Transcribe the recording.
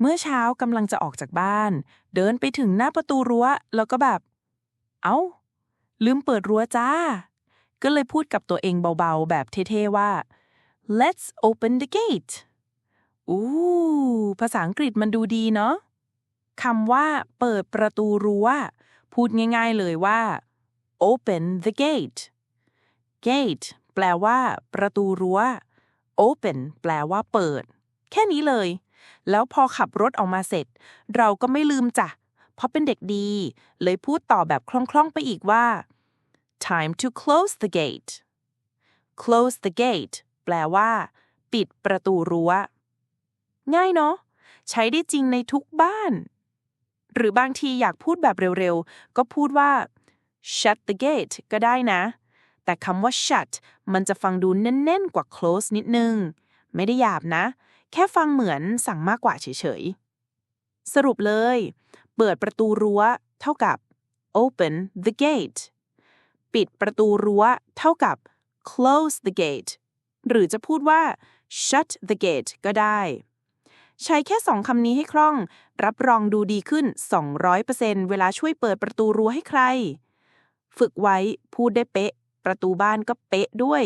เมื่อเช้ากำลังจะออกจากบ้าน เดินไปถึงหน้าประตูรั้ว แล้วก็แบบ เอ้า ลืมเปิดรั้วจ้า ก็เลยพูดกับตัวเองเบาๆ แบบเท่ๆว่า let's open the gate อู้ภาษาอังกฤษมันดูดีเนาะคำว่า เปิดประตูรั้ว พูดง่ายๆเลยว่า open the gate gate แปลว่า ประตูรั้ว open แปลว่าเปิด แค่นี้เลย แล้วพอขับรถออกมาเสร็จ เราก็ไม่ลืมจ้ะ เพราะเป็นเด็กดี เลยพูดต่อแบบคล่องๆไปอีกว่า time to close the gate close the gate แปลว่า ปิดประตูรั้ว ง่ายเนาะ ใช้ได้จริงในทุกบ้าน หรือบางทีอยากพูดแบบเร็วๆ ก็พูดว่า shut the gate ก็ได้นะ แต่คำว่า shut มันจะฟังดูแน่นๆ กว่า close นิดนึง ไม่ได้หยาบนะ แค่ฟังเหมือนสั่งมากกว่าเฉยๆ สรุปเลย เปิดประตูรั้ว เท่ากับ open the gate ปิดประตูรั้ว เท่ากับ close the gate หรือจะพูดว่า shut the gate ก็ได้ ใช้แค่สองคำนี้ให้คล่อง รับรองดูดีขึ้น 200%เวลาช่วยเปิดประตูรั้วให้ใคร ฝึกไว้พูดได้เป๊ะ ประตูบ้านก็เป๊ะด้วย